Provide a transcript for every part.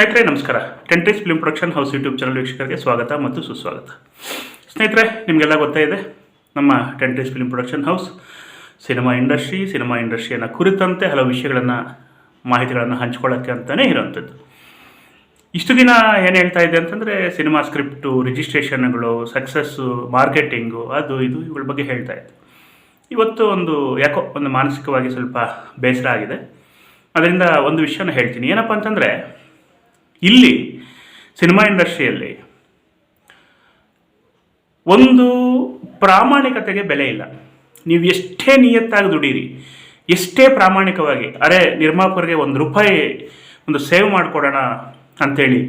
ಸ್ನೇಹಿತರೆ, ನಮಸ್ಕಾರ. Tentrees film production house YouTube channel ವೀಕ್ಷಕರಿಗೆ ಸ್ವಾಗತ ಮತ್ತು ಸುಸ್ವಾಗತ. ಸ್ನೇಹಿತರೆ, ನಿಮಗೆಲ್ಲ ಗೊತ್ತೇ ಇದೆ, ನಮ್ಮ Tentrees film production house cinema industry cinema ಇಂಡಸ್ಟ್ರಿಯನ್ನು ಕುರಿತಂತೆ ಹಲವು ವಿಷಯಗಳನ್ನು, ಮಾಹಿತಿಗಳನ್ನು ಹಂಚ್ಕೊಳ್ಳೋಕ್ಕೆ ಅಂತಲೇ ಇರೋವಂಥದ್ದು. ಇಷ್ಟು ದಿನ ಏನು ಹೇಳ್ತಾ ಇದೆ ಅಂತಂದರೆ ಸಿನಿಮಾ ಸ್ಕ್ರಿಪ್ಟು ರಿಜಿಸ್ಟ್ರೇಷನ್ಗಳು ಸಕ್ಸಸ್ಸು ಮಾರ್ಕೆಟಿಂಗು ಅದು ಇದು ಇವುಗಳ ಬಗ್ಗೆ ಹೇಳ್ತಾ ಇದ್ದೆ. ಇವತ್ತು ಒಂದು ಯಾಕೋ ಒಂದು ಮಾನಸಿಕವಾಗಿ ಸ್ವಲ್ಪ ಬೇಸರ ಆಗಿದೆ. ಅದರಿಂದ ಒಂದು ವಿಷಯನ ಹೇಳ್ತೀನಿ. ಏನಪ್ಪ ಅಂತಂದರೆ ಇಲ್ಲಿ ಸಿನಿಮಾ ಇಂಡಸ್ಟ್ರಿಯಲ್ಲಿ ಒಂದು ಪ್ರಾಮಾಣಿಕತೆಗೆ ಬೆಲೆ ಇಲ್ಲ. ನೀವು ಎಷ್ಟೇ ನಿಯತ್ತಾಗಿ ದುಡೀರಿ, ಎಷ್ಟೇ ಪ್ರಾಮಾಣಿಕವಾಗಿ, ಅರೆ ನಿರ್ಮಾಪಕರಿಗೆ ಒಂದು ರೂಪಾಯಿ ಒಂದು ಸೇವ್ ಮಾಡಿಕೊಡೋಣ ಅಂಥೇಳಿ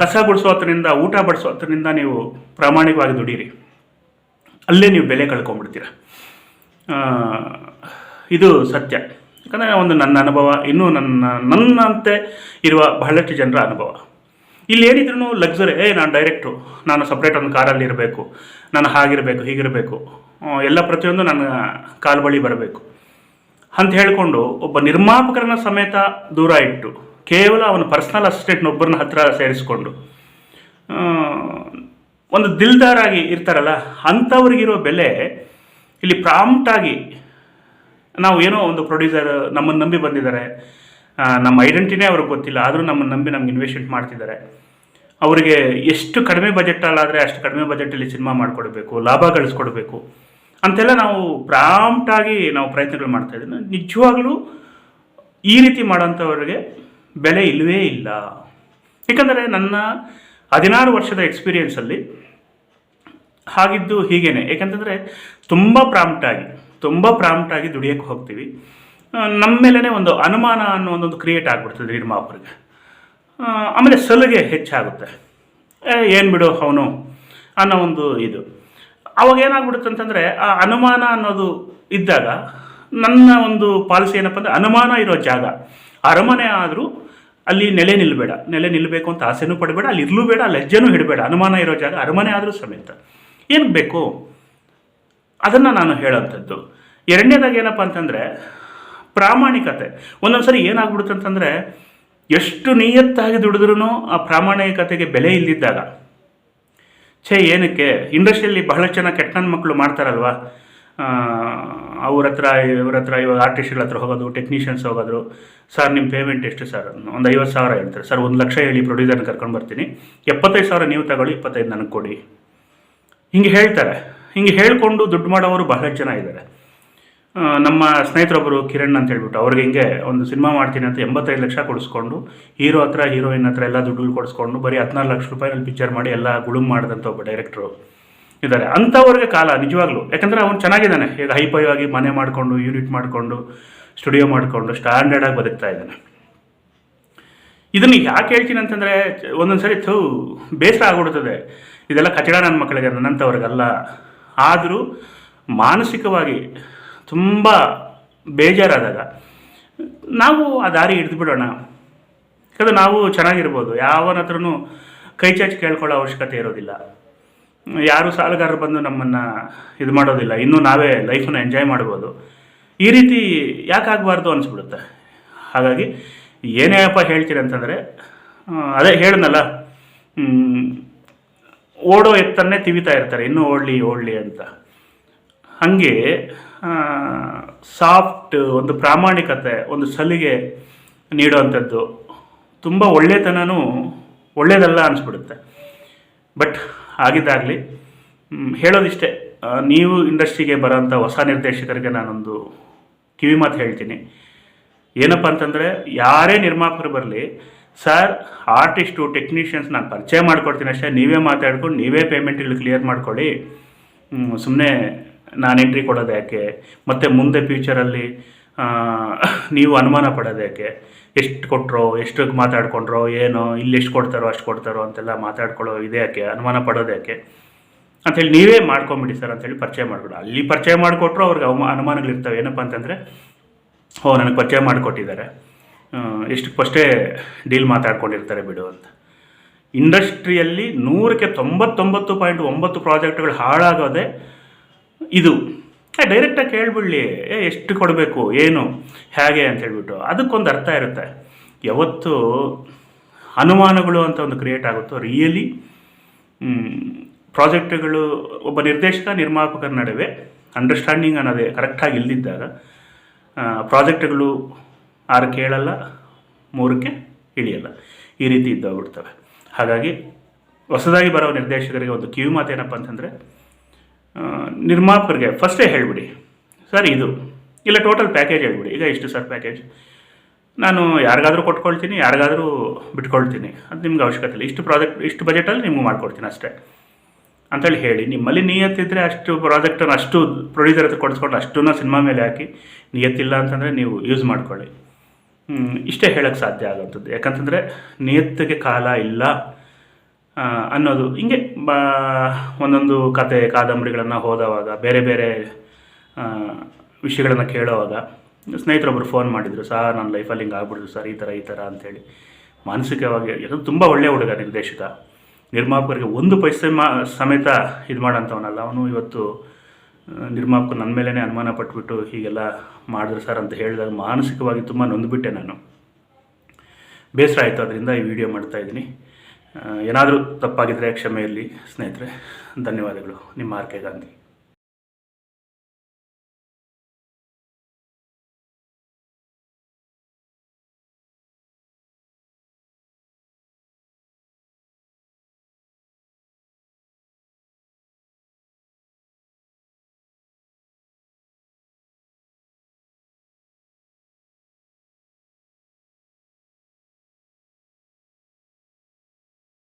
ಕಸ ಗುಡಿಸೋ ಹತ್ರನಿಂದ ಊಟ ಬಡಿಸೋ ಹತ್ರನಿಂದ ನೀವು ಪ್ರಾಮಾಣಿಕವಾಗಿ ದುಡೀರಿ. ಅಲ್ಲೇ ನೀವು ಬೆಲೆ ಕಳ್ಕೊಂಡ್ಬಿಡ್ತೀರ. ಇದು ಸತ್ಯ. ಯಾಕಂದರೆ ಒಂದು ನನ್ನ ಅನುಭವ, ಇನ್ನೂ ನನ್ನ, ನನ್ನಂತೆ ಇರುವ ಬಹಳಷ್ಟು ಜನರ ಅನುಭವ. ಇಲ್ಲಿ ಏನಿದ್ರು ಲಕ್ಸುರಿ ಏ, ನಾನು ಡೈರೆಕ್ಟು ನಾನು ಸಪ್ರೇಟ್ ಒಂದು ಕಾರಲ್ಲಿ ಇರಬೇಕು ನಾನು ಹಾಗಿರಬೇಕು, ಹೀಗಿರಬೇಕು ಎಲ್ಲ ಪ್ರತಿಯೊಂದು ನನ್ನ ಕಾಲು ಬಳಿ ಬರಬೇಕು. ಅಂತ ಹೇಳಿಕೊಂಡು ಒಬ್ಬ ನಿರ್ಮಾಪಕರನ್ನ ಸಮೇತ ದೂರ ಇಟ್ಟು, ಕೇವಲ ಅವನ ಪರ್ಸ್ನಲ್ ಅಸಿಸ್ಟೆಂಟ್ನೊಬ್ಬರನ್ನ ಹತ್ರ ಸೇರಿಸ್ಕೊಂಡು ಒಂದು ದಿಲ್ದಾರಾಗಿ ಇರ್ತಾರಲ್ಲ, ಅಂಥವ್ರಿಗಿರೋ ಬೆಲೆ ಇಲ್ಲಿ ಪ್ರಾಂಪ್ಟಾಗಿ ನಾವು ಏನೋ ಒಂದು ಪ್ರೊಡ್ಯೂಸರ್ ನಮ್ಮನ್ನು ನಂಬಿ ಬಂದಿದ್ದಾರೆ. ನಮ್ಮ ಐಡೆಂಟಿನೇ ಅವ್ರಿಗೆ ಗೊತ್ತಿಲ್ಲ, ಆದರೂ ನಮ್ಮನ್ನು ನಂಬಿ ನಮ್ಗೆ ಇನ್ವೆಸ್ಟ್ಮೆಂಟ್ ಮಾಡ್ತಿದ್ದಾರೆ. ಅವರಿಗೆ ಎಷ್ಟು ಕಡಿಮೆ ಬಜೆಟಲ್ಲಾದರೆ ಅಷ್ಟು ಕಡಿಮೆ ಬಜೆಟಲ್ಲಿ ಸಿನಿಮಾ ಮಾಡಿಕೊಡ್ಬೇಕು, ಲಾಭ ಗಳಿಸ್ಕೊಡ್ಬೇಕು. ಅಂತೆಲ್ಲ ನಾವು ಪ್ರಾಮ್ಟಾಗಿ ನಾವು ಪ್ರಯತ್ನಗಳು ಮಾಡ್ತಾ ಇದ್ದೀವಿ. ನಿಜವಾಗ್ಲೂ ಈ ರೀತಿ ಮಾಡೋಂಥವ್ರಿಗೆ ಬೆಲೆ ಇಲ್ಲವೇ ಇಲ್ಲ. ಏಕೆಂದರೆ ನನ್ನ ಹದಿನಾರು ವರ್ಷದ ಎಕ್ಸ್ಪೀರಿಯೆನ್ಸಲ್ಲಿ ಹಾಗಿದ್ದು ಹೀಗೇನೆ. ಏಕೆಂತಂದರೆ ತುಂಬ ಪ್ರಾಂಪ್ಟಾಗಿ ತುಂಬ ಪ್ರಾಂಪ್ಟಾಗಿ ದುಡಿಯೋಕ್ಕೆ ಹೋಗ್ತೀವಿ. ನಮ್ಮ ಮೇಲೇ ಒಂದು ಅನುಮಾನ ಅನ್ನೋ ಒಂದೊಂದು ಕ್ರಿಯೇಟ್ ಆಗಿಬಿಡ್ತದೆ ನಿರ್ಮಾಪಕರಿಗೆ. ಆ, ಆಮೇಲೆ ಸಲುಗೆ ಹೆಚ್ಚಾಗುತ್ತೆ. ಏನು ಬಿಡು ಅವನು ಅನ್ನೋ ಒಂದು ಇದು. ಅವಾಗ ಏನಾಗ್ಬಿಡುತ್ತೆ ಅಂತಂದರೆ ಆ ಅನುಮಾನ ಅನ್ನೋದು ಇದ್ದಾಗ ನನ್ನ ಒಂದು ಪಾಲಿಸಿ ಏನಪ್ಪ ಅಂದರೆ ಅನುಮಾನ ಇರೋ ಜಾಗ. ಅರಮನೆ ಆದರೂ ಅಲ್ಲಿ ನೆಲೆ ನಿಲ್ಲಬೇಡ ನೆಲೆ ನಿಲ್ಲಬೇಕು ಅಂತ ಆಸೆನೂ ಪಡಬೇಡ ಅಲ್ಲಿ ಇರಲೂ ಬೇಡ ಅಲ್ಲಿ ಹೆಜ್ಜೆನೂ ಹಿಡಬೇಡ. ಅನುಮಾನ ಇರೋ ಜಾಗ ಅರಮನೆ ಆದರೂ ಸಮೇತ. ಏನಕ್ಕೆ ಬೇಕು? ಅದನ್ನು ನಾನು ಹೇಳೋಂಥದ್ದು. ಎರಡನೇದಾಗಿ ಏನಪ್ಪ ಅಂತಂದರೆ, ಪ್ರಾಮಾಣಿಕತೆ. ಒಂದೊಂದು ಸರಿ ಏನಾಗ್ಬಿಡುತ್ತೆ ಅಂತಂದರೆ, ಎಷ್ಟು ನಿಯತ್ತಾಗಿ ದುಡಿದ್ರೂ ಆ ಪ್ರಾಮಾಣಿಕತೆಗೆ ಬೆಲೆ ಇಲ್ಲದಿದ್ದಾಗ ಛೇ, ಏನಕ್ಕೆ? ಇಂಡಸ್ಟ್ರಿಯಲ್ಲಿ ಬಹಳ ಜನ ಕೆಟ್ಟ ಮಕ್ಕಳು ಮಾಡ್ತಾರಲ್ವಾ? ಅವ್ರ ಹತ್ರ, ಇವ್ರ ಹತ್ರ ಇವಾಗ ಆರ್ಟಿಸ್ಟ್ಗಳ ಹತ್ರ ಹೋಗೋದು, ಟೆಕ್ನಿಷಿಯನ್ಸ್ ಹೋಗೋದು. ಸರ್ ನಿಮ್ಮ ಪೇಮೆಂಟ್ ಎಷ್ಟು ಸರ್? ಒಂದು ಐವತ್ತು ಸಾವಿರ ಹೇಳ್ತಾರೆ. ಸರ್, ಒಂದು ಲಕ್ಷ ಹೇಳಿ ಪ್ರೊಡ್ಯೂಸರ್ನ ಕರ್ಕೊಂಡು ಬರ್ತೀನಿ. ಎಪ್ಪತ್ತೈದು ಸಾವಿರ ನೀವು ತಗೊಳ್ಳಿ, ಇಪ್ಪತ್ತೈದು ನನಗೆ ಕೊಡಿ. ಹಿಂಗೆ ಹೇಳ್ತಾರೆ. ಹಿಂಗೆ ಹೇಳಿಕೊಂಡು ದುಡ್ಡು ಮಾಡೋವರು ಬಹಳ ಜನ ಇದ್ದಾರೆ. ನಮ್ಮ ಸ್ನೇಹಿತರೊಬ್ಬರು ಕಿರಣ್ ಅಂತ ಹೇಳ್ಬಿಟ್ಟು ಅವ್ರಿಗೆ ಹಿಂಗೆ ಒಂದು ಸಿನಿಮಾ ಮಾಡ್ತೀನಿ ಅಂತ ಎಂಬತ್ತೈದು ಲಕ್ಷ ಕೊಡಿಸ್ಕೊಂಡು, ಹೀರೋ ಹತ್ರ, ಹೀರೋಯಿನ್ ಹತ್ರ ಎಲ್ಲ ದುಡ್ಡು ಕೊಡಿಸ್ಕೊಂಡು ಬರೀ ಹದಿನಾರು ಲಕ್ಷ ರೂಪಾಯಿನಲ್ಲಿ ಪಿಕ್ಚರ್ ಮಾಡಿ ಎಲ್ಲ ಗುಳುಮ್ ಮಾಡಿದಂಥ ಒಬ್ಬ ಡೈರೆಕ್ಟ್ರು ಇದ್ದಾರೆ. ಅಂಥವ್ರಿಗೆ ಕಾಲ ನಿಜವಾಗ್ಲೂ. ಯಾಕಂದರೆ ಅವನು ಚೆನ್ನಾಗಿದ್ದಾನೆ. ಈಗ ಹೈಪೈ ಆಗಿ ಮನೆ ಮಾಡಿಕೊಂಡು ಯೂನಿಟ್ ಮಾಡಿಕೊಂಡು ಸ್ಟುಡಿಯೋ ಮಾಡಿಕೊಂಡು ಸ್ಟ್ಯಾಂಡರ್ಡಾಗಿ ಬದುಕ್ತಾ ಇದ್ದಾನೆ. ಇದನ್ನು ಯಾಕೆ ಹೇಳ್ತೀನಿ ಅಂತಂದರೆ ಒಂದೊಂದು ಸರಿ ಥೂ, ಬೇಸರ ಆಗ್ಬಿಡ್ತದೆ. ಇದೆಲ್ಲ ಕಚಡ ನನ್ನ ಮಕ್ಕಳಿಗೆ ನನ್ನಂಥವ್ರಿಗಲ್ಲ ಆದರೂ ಮಾನಸಿಕವಾಗಿ ತುಂಬ ಬೇಜಾರಾದಾಗ ನಾವು ಆ ದಾರಿ ಹಿಡಿದು ಬಿಡೋಣ ಯಾಕಂದ್ರೆ ನಾವು ಚೆನ್ನಾಗಿರ್ಬೋದು. ಯಾವನ ಹತ್ರನೂ ಕೈ ಚಾಚಿ ಕೇಳ್ಕೊಳ್ಳೋ ಅವಶ್ಯಕತೆ ಇರೋದಿಲ್ಲ. ಯಾರು ಸಾಲಗಾರರು ಬಂದು ನಮ್ಮನ್ನು ಇದು ಮಾಡೋದಿಲ್ಲ. ಇನ್ನೂ ನಾವೇ ಲೈಫನ್ನು ಎಂಜಾಯ್ ಮಾಡ್ಬೋದು. ಈ ರೀತಿ ಯಾಕೆ ಆಗಬಾರ್ದು ಅನಿಸ್ಬಿಡುತ್ತೆ. ಹಾಗಾಗಿ ಏನೇಪ್ಪ ಹೇಳ್ತೀರಿ ಅಂತಂದರೆ ಅದೇ ಹೇಳಿದ್ನಲ್ಲ ಓಡೋ ಎತ್ತನ್ನೇ ತಿವಿತಾ ಇರ್ತಾರೆ, ಇನ್ನೂ ಓಡಲಿ ಓಡಲಿ ಅಂತ. ಹಾಗೆ ಸಾಫ್ಟ್ ಒಂದು ಪ್ರಾಮಾಣಿಕತೆ, ಒಂದು ಸಲಿಗೆ ನೀಡುವಂಥದ್ದು ತುಂಬ ಒಳ್ಳೆತನನೂ ಒಳ್ಳೆಯದಲ್ಲ ಅನಿಸ್ಬಿಡುತ್ತೆ. ಬಟ್ ಆಗಿದ್ದಾಗಲಿ ಹೇಳೋದಿಷ್ಟೇ ನೀವು ಇಂಡಸ್ಟ್ರಿಗೆ ಬರೋಂಥ ಹೊಸ ನಿರ್ದೇಶಕರಿಗೆ ನಾನೊಂದು ಕಿವಿ ಮಾತು ಹೇಳ್ತೀನಿ. ಏನಪ್ಪ ಅಂತಂದರೆ, ಯಾರೇ ನಿರ್ಮಾಪಕರು ಬರಲಿ ಸರ್ ಆರ್ಟಿಸ್ಟು ಟೆಕ್ನಿಷಿಯನ್ಸ್ ನಾನು ಪರಿಚಯ ಮಾಡ್ಕೊಡ್ತೀನಿ ಅಷ್ಟೇ. ನೀವೇ ಮಾತಾಡ್ಕೊಂಡು ನೀವೇ ಪೇಮೆಂಟ್ ಇಲ್ಲಿ ಕ್ಲಿಯರ್ ಮಾಡ್ಕೊಳ್ಳಿ. ಸುಮ್ಮನೆ ನಾನು ಎಂಟ್ರಿ ಕೊಡೋದು ಯಾಕೆ? ಮತ್ತು ಮುಂದೆ ಫ್ಯೂಚರಲ್ಲಿ ನೀವು ಅನುಮಾನ ಪಡೋದು ಯಾಕೆ? ಎಷ್ಟು ಕೊಟ್ಟರೋ ಎಷ್ಟು ಮಾತಾಡ್ಕೊಂಡ್ರೋ, ಏನೋ, ಇಲ್ಲಿ ಎಷ್ಟು ಕೊಡ್ತಾರೋ, ಅಷ್ಟು ಕೊಡ್ತಾರೋ ಅಂತೆಲ್ಲ ಮಾತಾಡ್ಕೊಳ್ಳೋ ಇದೆ ಯಾಕೆ? ಅನುಮಾನ ಪಡೋದು ಯಾಕೆ? ಅಂಥೇಳಿ ನೀವೇ ಮಾಡ್ಕೊಂಬಿಡಿ ಸರ್ ಅಂಥೇಳಿ ಪರಿಚಯ ಮಾಡಿಬಿಡು. ಅಲ್ಲಿ ಪರಿಚಯ ಮಾಡಿಕೊಟ್ರು ಅವ್ರಿಗೆ ಅವ ಅನುಮಾನಗಳಿರ್ತವೆ. ಏನಪ್ಪ ಅಂತಂದರೆ, ಓ, ನನಗೆ ಪರಿಚಯ ಮಾಡಿಕೊಟ್ಟಿದ್ದಾರೆ. ಎಷ್ಟು ಫಸ್ಟೇ ಡೀಲ್ ಮಾತಾಡ್ಕೊಂಡಿರ್ತಾರೆ ಬಿಡು ಅಂತ. ಇಂಡಸ್ಟ್ರಿಯಲ್ಲಿ ನೂರಕ್ಕೆ ತೊಂಬತ್ತೊಂಬತ್ತು ಪಾಯಿಂಟ್ ಒಂಬತ್ತು ಪ್ರಾಜೆಕ್ಟ್ಗಳು ಹಾಳಾಗೋದೇ ಇದು. ಡೈರೆಕ್ಟಾಗಿ ಕೇಳ್ಬಿಡ್ಲಿ. ಏ, ಎಷ್ಟು ಕೊಡಬೇಕು, ಏನು, ಹೇಗೆ ಅಂತ ಹೇಳ್ಬಿಟ್ಟು. ಅದಕ್ಕೊಂದು ಅರ್ಥ ಇರುತ್ತೆ. ಯಾವತ್ತು ಅನುಮಾನಗಳು ಅಂತ ಒಂದು ಕ್ರಿಯೇಟ್ ಆಗುತ್ತೋ ರಿಯಲಿ ಪ್ರಾಜೆಕ್ಟ್ಗಳು ಒಬ್ಬ ನಿರ್ದೇಶಕ, ನಿರ್ಮಾಪಕರ ನಡುವೆ ಅಂಡರ್ಸ್ಟ್ಯಾಂಡಿಂಗ್ ಅನ್ನೋದೇ ಕರೆಕ್ಟಾಗಿ ಇಲ್ಲದಿದ್ದಾಗ ಪ್ರಾಜೆಕ್ಟ್ಗಳು ಆರು ಕೇಳಲ್ಲ, ಮೂರಕ್ಕೆ ಇಳಿಯಲ್ಲ. ಈ ರೀತಿ ಇದ್ದೋಗ್ಬಿಡ್ತವೆ. ಹಾಗಾಗಿ ಹೊಸದಾಗಿ ಬರೋ ನಿರ್ದೇಶಕರಿಗೆ ಒಂದು ಕಿವಿ ಮಾತೇನಪ್ಪ ಅಂತಂದರೆ ನಿರ್ಮಾಪಕರಿಗೆ ಫಸ್ಟೇ ಹೇಳಿಬಿಡಿ. ಸರ್, ಇದು. ಇಲ್ಲ ಟೋಟಲ್ ಪ್ಯಾಕೇಜ್ ಹೇಳ್ಬಿಡಿ. ಈಗ ಇಷ್ಟು ಸರ್ ಪ್ಯಾಕೇಜ್ ನಾನು ಯಾರಿಗಾದರೂ ಕೊಟ್ಕೊಳ್ತೀನಿ, ಯಾರಿಗಾದರೂ ಬಿಟ್ಕೊಳ್ತೀನಿ. ಅದು ನಿಮ್ಗೆ ಅವಶ್ಯಕತೆ ಇಲ್ಲ. ಇಷ್ಟು ಪ್ರಾಜೆಕ್ಟ್ ಇಷ್ಟು ಬಜೆಟಲ್ಲಿ ನಿಮ್ಗೆ ಮಾಡ್ಕೊಡ್ತೀನಿ ಅಷ್ಟೇ. ಅಂತೇಳಿ ಹೇಳಿ, ನಿಮ್ಮಲ್ಲಿ ನಿಯತ್ತಿದ್ದರೆ ಅಷ್ಟು ಪ್ರಾಜೆಕ್ಟನ್ನು ಅಷ್ಟು ಪ್ರೊಡ್ಯೂಸರ್ ಹತ್ರ ಕೊಡಿಸ್ಕೊಂಡು ಅಷ್ಟನ್ನು ಸಿನಿಮಾ ಮೇಲೆ ಹಾಕಿ, ನಿಯತ್ತಿಲ್ಲ ಅಂತಂದರೆ ನೀವು ಯೂಸ್ ಮಾಡ್ಕೊಳ್ಳಿ. ಇಷ್ಟೇ ಹೇಳಕ್ಕೆ ಸಾಧ್ಯ ಆಗೋಂಥದ್ದು ಯಾಕಂತಂದರೆ ನಿಯತ್ತಿಗೆ ಕಾಲ ಇಲ್ಲ ಅನ್ನೋದು. ಹಿಂಗೆ ಒಂದೊಂದು ಕತೆ, ಕಾದಂಬರಿಗಳನ್ನು ಓದೋವಾಗ ಬೇರೆ ಬೇರೆ ವಿಷಯಗಳನ್ನು ಕೇಳೋವಾಗ ಸ್ನೇಹಿತರೊಬ್ಬರು ಫೋನ್ ಮಾಡಿದರು ಸರ್ ನನ್ನ ಲೈಫಲ್ಲಿ ಹಿಂಗೆ ಆಗ್ಬಿಡ್ತು, ಸರ್, ಈ ಥರ ಈ ಥರ ಅಂಥೇಳಿ ಮಾನಸಿಕವಾಗಿ ಅದು ತುಂಬ ಒಳ್ಳೆಯ ಹುಡುಗ ನಿರ್ದೇಶಕ. ನಿರ್ಮಾಪಕರಿಗೆ ಒಂದು ಪೈಸೆ ಮಾ, ಸಮೇತ ಇದು ಮಾಡೋಂಥವನಲ್ಲ ಅವನು ಇವತ್ತು ನಿರ್ಮಾಪಕ ನನ್ನ ಮೇಲೇ ಅನುಮಾನ ಪಟ್ಬಿಟ್ಟು ಹೀಗೆಲ್ಲ ಮಾಡಿದ್ರು ಸರ್ ಅಂತ ಹೇಳಿದಾಗ ಮಾನಸಿಕವಾಗಿ ತುಂಬ ನೊಂದುಬಿಟ್ಟೆ ನಾನು. ಬೇಸರ ಆಯಿತು, ಅದರಿಂದ ಈ ವಿಡಿಯೋ ಮಾಡ್ತಾ ಇದ್ದೀನಿ. ಏನಾದರೂ ತಪ್ಪಾಗಿದ್ದರೆ ಕ್ಷಮೆಯಲ್ಲಿ ಸ್ನೇಹಿತರೆ, ಧನ್ಯವಾದಗಳು. ನಿಮ್ಮ ಆರ್ ಕೆ ಗಾಂಧಿ.